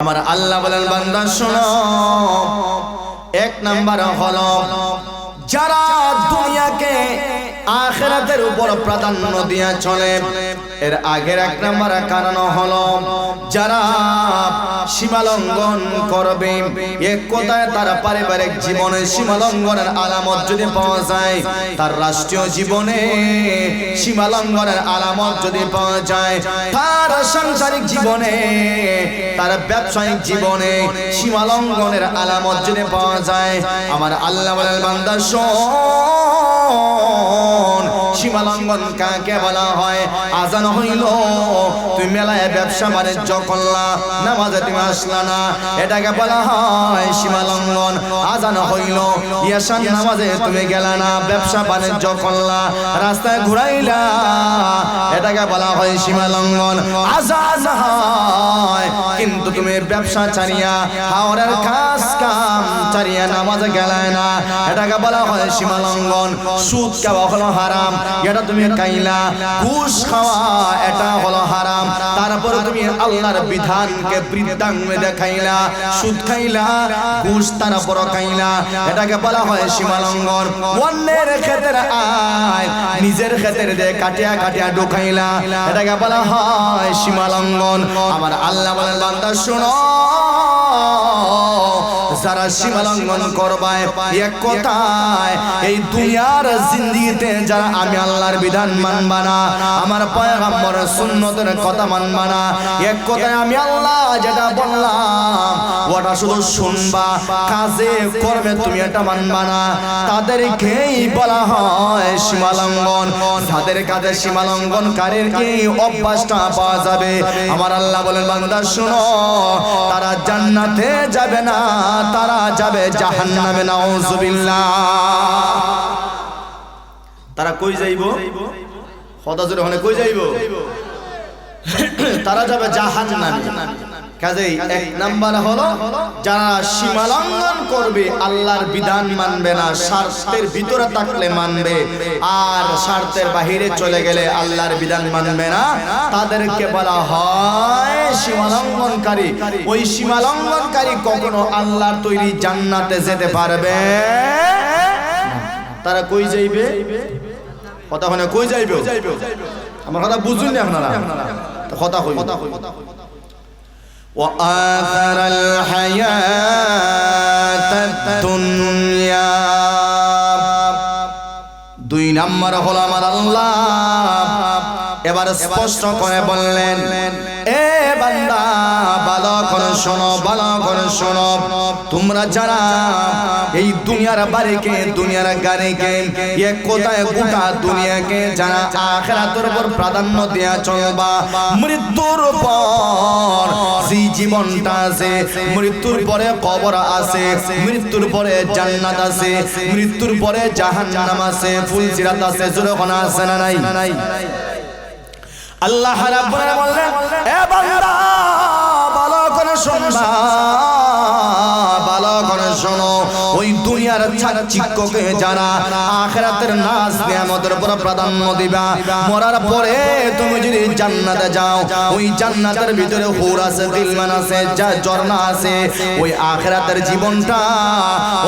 আমার আল্লাহ বলেন বান্দা শোনো এক নাম্বার হলো যারা দুনিয়াকে আখেরাতের উপর প্রাধান্য দিয়ে চলে, এর আগের এক নাম্বার কারণ হলো যারা সীমালঙ্ঘন করবে এক কথায় তার পারিবারিক জীবনে সীমালঙ্ঘনের আলামত যদি পাওয়া যায়, তার রাষ্ট্রীয় জীবনে সীমালঙ্ঘনের আলামত যদি পাওয়া যায়, তার সাংসারিক জীবনে, তার ব্যবসায়িক জীবনে সীমালঙ্ঘনের আলামত যদি পাওয়া যায়, আমার আল্লাহ বলেন বান্দা শোন সীমালঙ্ঘন কাকে বলা হয়? আজান হইল তুমি মেলায় ব্যবসা বাণিজ্য করলা, নামাজে তুমি আসলা না। এটাকে বলা হয় সীমালঙ্ঘন। আজান হইল ইয়াসান নামাজে তুমি গেলা না, ব্যবসা বাণিজ্য করলা, রাস্তায় ঘুরাইলা। এটাকে বলা হয় সীমালঙ্ঘন। আজান হয়, কিন্তু তুমি ব্যবসা চারিয়া হাওড়ের কাজ কাম চারিয়া নামাজে গেলায় না। এটাকে বলা হয় সীমালঙ্ঘন। সুদ হলো হারাম। এটা তুমি খাইলা, ঘুষ খাওয়া, এটা হলো হারাম। তারপরে তুমি আল্লাহর বিধানকে বৃদ্ধাঙ্গে দেখাইলা, সুদ খাইলা, ঘুষ তারপর খাইলা। এটাকে বলা হয় সীমালঙ্ঘন। অন্যের ক্ষেত্রে আয়, নিজের ক্ষেত্রে দিয়ে কাটিয়া কাটিয়া ঢুকাইলা। এটাকে বলা হয় সীমালঙ্ঘন। আমার আল্লাহ বলেন, বান্দা, শোনো। যারা সীমালঙ্ঘন করবায়, এক কথায় এই দুনিয়ার জিন্দিগিতে যারা আমি আল্লাহর বিধান মানবা না, আমার পয়গাম্বরের সুন্নতের কথা মানবা না, এক কথায় আমি আল্লাহ যেটা বললাম ওটা শুধু শুনবা। কাজে করবে তুমি এটা মানবা না। তাদেরকেই বলা হয় সীমালঙ্ঘন। যাদের কাজে সীমালঙ্ঘনকারীর এই অভ্যাসটা পাওয়া যাবে? আমার আল্লাহ বলেন বান্দা শুনো। তারা জান্নাতে যাবে না। তারা যাবে জাহান্নামে নাউজুবিল্লাহ। তারা কই যাইব? হদাজুর ওখানে কই যাইব? তারা যাবে জাহান্নামে। কাজেই এক নাম্বার হলো, যারা সীমালঙ্ঘন করবে, আল্লাহর বিধান মানবে না, স্বার্থের ভিতরে থাকলে মানবে, আর স্বার্থের বাহিরে চলে গেলে আল্লাহর বিধান মানবে না, তাদেরকে বলা হয় সীমালঙ্ঘনকারী। ওই সীমালঙ্ঘনকারী কখনো আল্লাহর তৈরি জান্নাতে যেতে পারবে। তারা কই যাইবে? কথা কই যাইবে? আমার কথা বুঝুন আপনারা? কথা কই কথা কই? وآثر الحياة الدنيا দুই নাম্বার হলো আমার আল্লাহ এবার স্পষ্ট করে বললেন, এ বান্দা, ভালো করে শোনো, ভালো করে শোনো। তোমরা যারা এই দুনিয়ার বাড়িকে, দুনিয়ার গাড়িকে এক কোথায় গোটা দুনিয়াকে যারা আখেরাতের উপর প্রাধান্য দেয়া চলবা মৃত্যুর পর, যে জীবনটা আছে, মৃত্যুর পরে কবর আছে, মৃত্যুর পরে জান্নাত আছে, মৃত্যুর পরে জাহান্নাম আছে ফুলসিরাত আছে জোরখানা আছে না নাই? আল্লাহ বললেন এ বান্দা ভালো করে শুনবা দুনিয়ার চাকচিক্যকে যারা আখেরাতের নাচ উপর প্রাধান্য দিবা, মরার পরে তুমি যদি জান্নাতে যাও, ওই জান্নাতের ভিতরে হুর আছে, দিলমান আছে, যা ঝর্ণা আছে, ওই আখেরাতের জীবনটা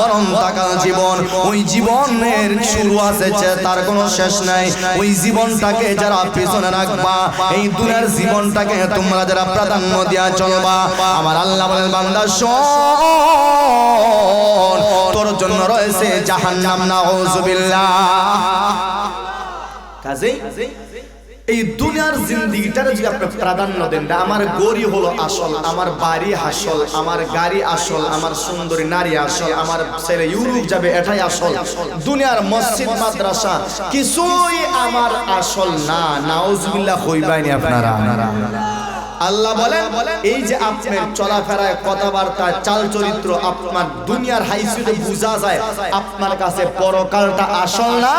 অনন্তকাল জীবন, ওই জীবনের শুরু আছে তার কোনো শেষ নাই, ওই জীবনটাকে যারা পিছনে রাখবা, এই দুনিয়ার জীবনটাকে তোমরা যারা প্রাধান্য দিয়া চলবা, আমার আল্লাহ বলেন, বান্দা, শোন, তোর জন্য রয়েছে জাহান্নাম, নাউজুবিল্লাহ। কাজেই এই দুনিয়ার জিন্দিগিটার যদি আপনি প্রাধান্য দেন, আমার গড়ি হলো আসল, আমার বাড়ি আসল, আমার গাড়ি আসল, আমার সুন্দরী নারী আসল, আমার ছেলে ইউরোপ যাবে, এটাই আসল। দুনিয়ার মসজিদ, মাদ্রাসা, কিছুই আমার আসল না, নাউজুবিল্লাহ হইবাইনি আপনারা। আল্লাহ বলেন এই যে আপনার চলাফেরায় কথাবার্তা চাল চরিত্র আপনার দুনিয়ার হাইসিতে বোঝা যায় আপনার কাছে পরকালটা আসল না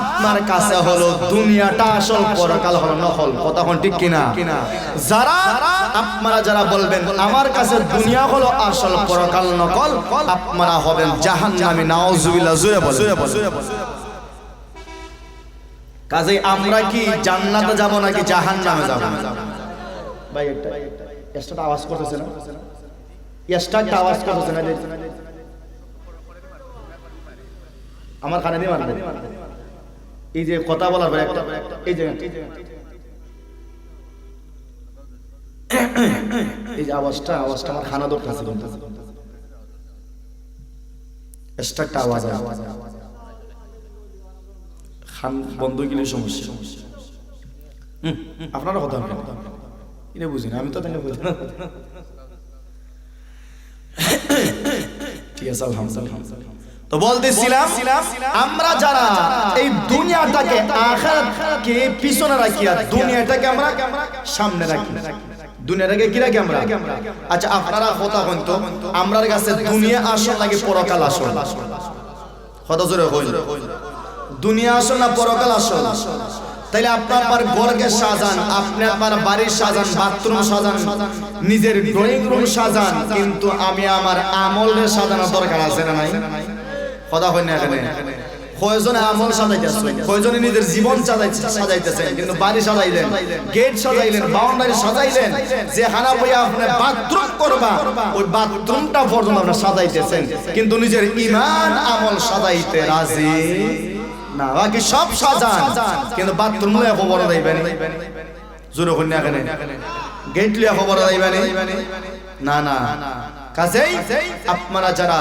আপনার কাছে হলো দুনিয়াটা আসল পরকাল হলো নকল। কথা ঠিক কিনা? যারা আপনারা যারা বলবেন আমার কাছে দুনিয়া হলো আসল পরকাল নকল আপনারা হবেন জাহান্নামী। নাউজুবিল্লাহ জুড়ে বলে কাজে আমরা কি জান্নাতে যাব নাকি জাহান্নামে যাব? ভাই, একটা আওয়াজ করতেছে না? আওয়াজ করছে না আমার কানে মারবে। এই যে কথা বলার পরে একটা, এই যে এই যে আওয়াজটা আওয়াজটা আমার খানা দরকার ছিল স্টার্টটা আওয়াজ আওয়াজ খান বন্ধ গেলে সমস্যা। আপনারা কথা এটা বুঝি না আমি তো তাকে বুঝি না ঠিক আছে আলহামদুলিল্লাহ তো বলতেছিলাম আমরা যারা এই দুনিয়াটাকে আখিরাতকে পিছনে রাখি আর দুনিয়াটাকে আমরা সামনে রাখি। দুনিয়াটাকে কি রাখি আমরা? আচ্ছা আপনারা কথা বলতো আমরার কাছে দুনিয়া আসল লাগে পরকাল আসল? কথা জোরে দুনিয়া আসল না পরকাল আসল? তাইলে আপনার আপনার ঘরকে সাজান, আপনি আপনার বাড়ির সাজান, বাথরুম সাজান, নিজের ড্রয়িং রুম সাজান, কিন্তু আমি আমার আমলের সাজানোর দরকার আছে না নাই? কথা হয় না এখানে কয়জনে আমল সাজাইতেছে? কয়জনে নিজের জীবন সাজাইতেছে? কিন্তু বাড়ি সাজাইলেন, গেট সাজাইলেন বাউন্ডারি সাজাইলেন যে হানা বইয়া আপনি বাথরুম করবা, ওই বাথরুমটা পর্যন্ত আপনি সাজাইতেছেন। কিন্তু নিজের ইমান আমল সাজাইতে রাজি? বাকি সব সাজান। কিন্তু বাথরুম লয়ে খবর দিবেন জোরে কন্যা এখানে গেট লিয়া খবর দিবেন না? না কাজেই আপনারা যারা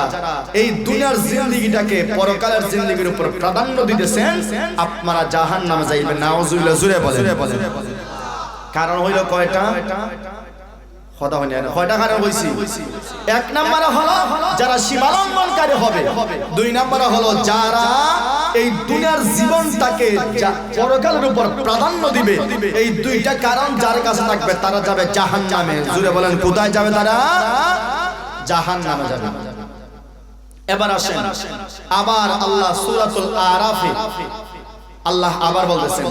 এই দুনিয়ার জিন্দেগিটাকে পরকালের জিন্দেগির উপর প্রাধান্য দিতেছেন, আপনারা জাহান নামে যাইবেন নাউজুবিল্লাহ জুড়ে বলেন। কারণ হইল কয়টা? কথা হয়নি কয়টা কারণ হইছি এক নম্বরে হলো যারা সীমালঙ্ঘনকারী হবে। দুই নম্বরে হলো যারা এই দুনিয়ার জীবনটাকে পরকালের উপর প্রাধান্য দিবে। এই দুইটা কারণ যার কাছে থাকবে তারা যাবে জাহান নামে জুড়ে বলেন কোথায় যাবে তারা? জাহান নামে যাবে। এবার আসেন আবার আল্লাহ সূরাতুল আরাফে আল্লাহ আবার বলতেছেন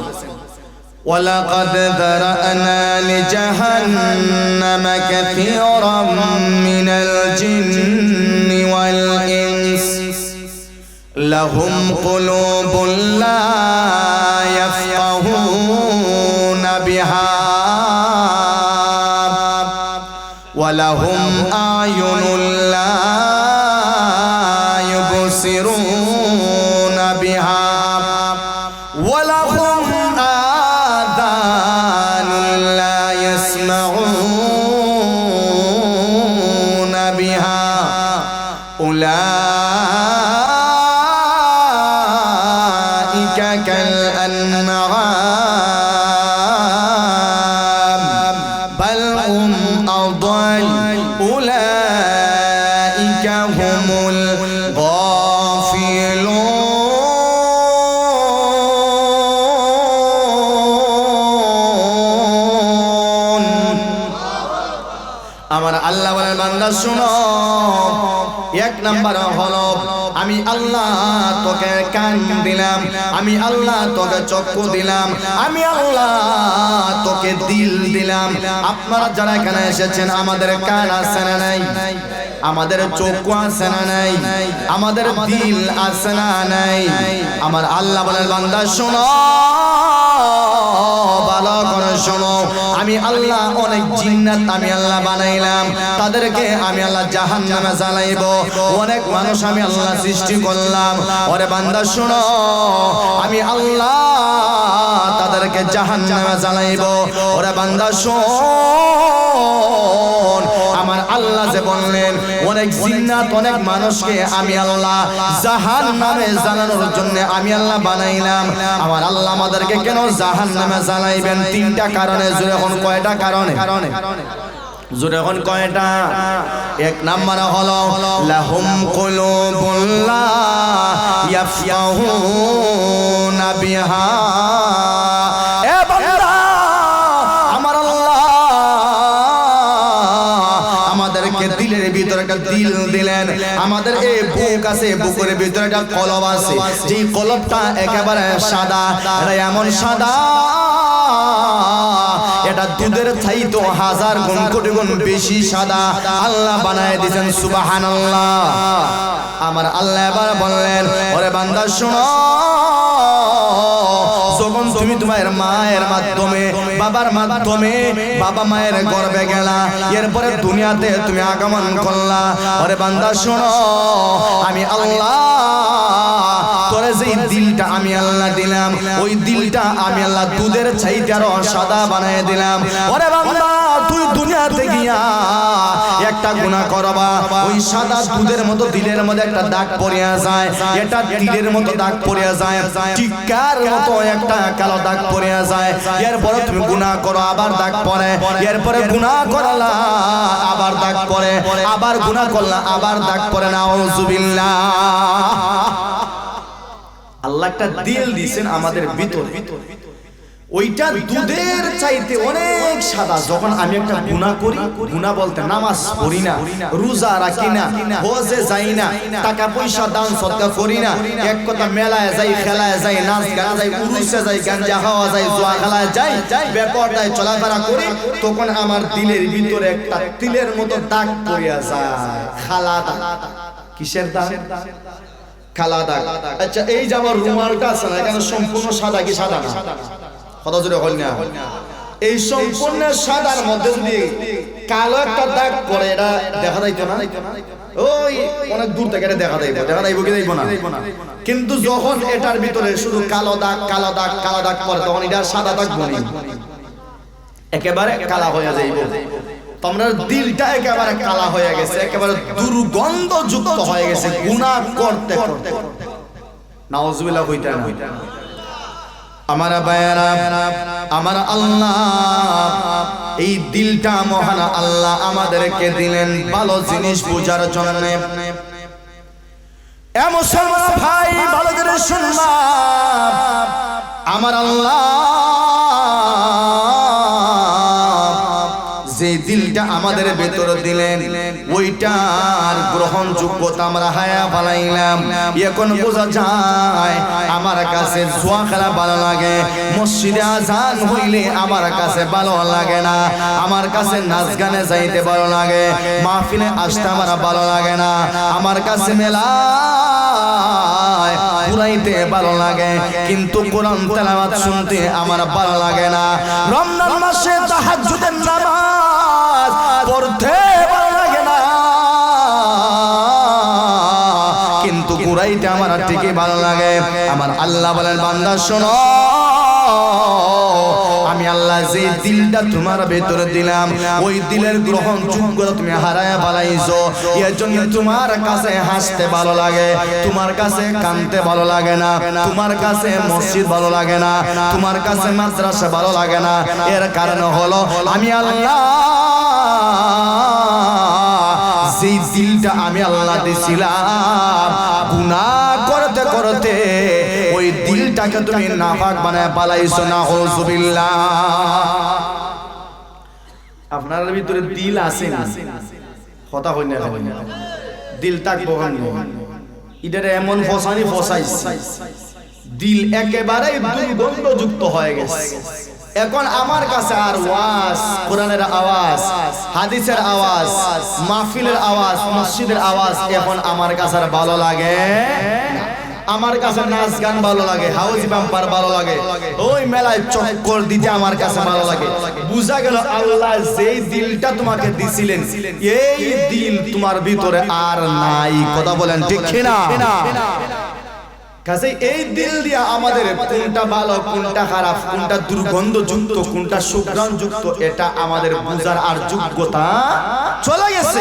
ولقد ذرأنا لجهنم كثيرا من الجن والإنس. لهم قلوب لا يفقهون بها. ولهم أعين كالأنعام بل هم أضل أولئك هم الغافلون আমার আল্লাহ বলেন বান্দা শুনো এক নাম্বার হলো আমি আল্লাহ তোকে কান দিলাম, আমি আল্লাহ তোকে চক্ষু দিলাম, আমি আল্লাহ তোকে দিল দিলাম। আপনারা যারা এখানে এসেছেন, আমাদের কান আছে না নাই? আমাদের চক্ষু আছে না নাই? আমাদের দিল আছে না নাই? আমার আল্লাহ বলেন, বান্দা, শুনো। শোনো, আমি আল্লাহ অনেক জিন্নাত আমি আল্লাহ বানাইলাম। তাদেরকে আমি আল্লাহ জাহান নামে জ্বালাইব। অনেক মানুষ আমি আল্লাহ সৃষ্টি করলাম। ওরে বান্দা, শোনো, আমি আল্লাহ তাদেরকে জাহান নামে জ্বালাইব। ওরে বান্দা, শোন, আমার আল্লাহ যে বললেন অনেক জিন্নাত, অনেক মানুষকে আমি আল্লাহ জাহান নামে জানানোর জন্য আমি আল্লাহ বানাইলাম। আমার আল্লাহ আমাদেরকে কেন জাহান নামে জানাইবেন? তিনটা কারণে, জোরে এখন কয়টা কারণে? কারণে জোরে এখন কয়টা? এক নাম্বার হলো, লাহুম কুলুবুল্লা ইয়াফকাহুনা বিহা। দিলেন। আমাদের এই বুক আছে বুকের ভিতরে একটা কলব আছে। যেই কলবটা একেবারে সাদা এটা এমন সাদা। এটা দুধের চাইতো হাজার গুণ কোটি গুণ বেশি সাদা। আল্লাহ বানায় দিয়েছেন সুবহানাল্লাহ। আমার আল্লাহ এবার বললেন ওরে বান্দা শোনো। তুমি তুমি তোমার মায়ের মাধ্যমে, বাবার মাধ্যমে, বাবা মায়ের গর্বে গেলা, এরপরে দুনিয়াতে তুমি আগমন করলা। ওরে বান্দা, শোনো, আমি আল্লাহ, তোরে যেই দিলটা আমি আল্লাহ দিলাম, ওই দিলটা আমি আল্লাহ দুধের চাইতে আরও সাদা বানায় দিলাম। ওরে বান্দা, তুই দুনিয়াতে গিয়া একটা গুনাহ করবা। ওই সাদা দুধের মতো দিলের মধ্যে একটা দাগ পড়িয়া যায়। এটা দিলের মতো দাগ পড়িয়া যায়। টিকার মতো একটা কালো দাগ পড়িয়া যায়। এরপরে তুমি গুনাহ করো, আবার দাগ পড়ে। এরপরে গুনাহ করলা, আবার দাগ পড়ে। আবার গুনাহ করলা, আবার দাগ পড়ে। না আল্লাহ একটা দিল দিছেন আমাদের ভিতর ভিতর। ওইটা দুধের চাইতে অনেক সাদা। যখন আমি একটা গুনাহ করি গুনাহ বলতে নামাজ পড়ি না রোজা রাখি না হজে যাই না টাকা পয়সা দান সদকা করি না এক কথা মেলায় যাই খেলায় যাই নাচ গান যাই উরুসে যাই গাঞ্জা খাওয়া যায় জুয়া খেলায় যাই বেপরদায় চলাফেরা করি তখন আমার দিলের ভিতরে একটা তিলের মতো দাগ পড়িয়া যায় খালা দাগ? কিসের দাগ? কালা দাগ আচ্ছা এই যে আমার রুমালটা আছে না এখানে সম্পূর্ণ সাদা কি সাদা না। কথা হল না। এই সম্পূর্ণ সাদার মধ্যে যদি কালো একটা দাগ পড়ে, এটা দেখা যাইতো না? ওই, অনেক দূর থেকে এটা দেখা যাইবো দেখা যাইবো কি যাইবো না? কিন্তু যখন এটার ভিতরে শুধু কালো দাগ কালো দাগ কালো দাগ পড়ে, তখন এটা সাদা দাগ বনি। একেবারে কালা হয়ে যাইব। তোমরা দিলটা একেবারে কালা হয়ে গেছে, একেবারে দুর্গন্ধ যুক্ত হয়ে গেছে, গুনাহ করতে করতে। হইতা না। আমার বায়রা আমার আল্লাহ, এই দিলটা মহান আল্লাহ আমাদেরকে দিলেন ভালো জিনিস বোঝার জন্য। এ মুসলমান ভাই, ভালো করে শুনলাম আমার আল্লাহ যে দিলটা আমাদের ভেতর দিলেন, ওইটার গ্রহণযোগ্যতা আমরা হায়া পালাইলাম এখন বোঝা যায় আমার কাছে জুয়া খেলা ভালো লাগে, মসজিদে আজান হইলে আমার কাছে ভালো লাগে না, আমার কাছে নাচ গানে যাইতে ভালো লাগে, মাহফিলে আসতে আমার ভালো লাগে না, আমার কাছে মেলা পুরাইতে ভালো লাগে, কিন্তু কোরআন তেলাওয়াত শুনতে আমার ভালো লাগে না। রমজান মাসে তাহাজ্জুদের নামাজ পড়তে ভালো লাগে না। কিন্তু কুরাইতে আমার ঠিকই ভালো লাগে। আমার আল্লাহ বলেন, বান্দা শোনো। আমি আল্লাহ যে দিলটা তোমার ভেতরে দিলাম, ওই দিলের গ্রহণ যোগ্যতা তুমি হারায় বালাইছো এর জন্য তোমার কাছে হাসতে ভালো লাগে, তোমার কাছে কানতে ভালো লাগে না, তোমার কাছে মসজিদ ভালো লাগে না, তোমার কাছে মাদ্রাসা ভালো লাগে না। এর কারণ হলো, আমি আল্লাহ যেই দিলটা আমি আল্লাহ দিছিলাম, গুনাহ করতে করতে দিলটাকে তুমি নাফাক বানায় পালাইছো না হজুবিল্লাহ আপনার ভিতরে দিল আছে না? কথা হই না। দিল তাক বহান ইটারে এমন ফসানি ফসাইছে। দিল একেবারে দুর্গন্ধযুক্ত হয়ে গেছে। এখন আমার কাছে আর ওয়াজ কোরআনের আওয়াজ হাদিসের আওয়াজ মাহফিলের আওয়াজ মসজিদের আওয়াজ এখন আমার কাছে আর ভালো লাগে না। আমার কাছে নাচ গান ভালো লাগে হাউস বাম্পার ভালো লাগে। ওই মেলায় চক্কর দিতে আমার কাছে ভালো লাগে। বুঝা গেল আল্লাহ যেই দিলটা তোমাকে দিছিলেন, এই দিল তোমার ভিতরে আর নাই। কথা বলেন ঠিক না কাজে এই দিল দিয়া আমাদের কোনটা ভালো, কোনটা খারাপ, কোনটা দুর্গন্ধ যুক্ত কোনটা সুগ্রাণ যুক্ত এটা আমাদের বুঝার আর যোগ্যতা চলে গেছে।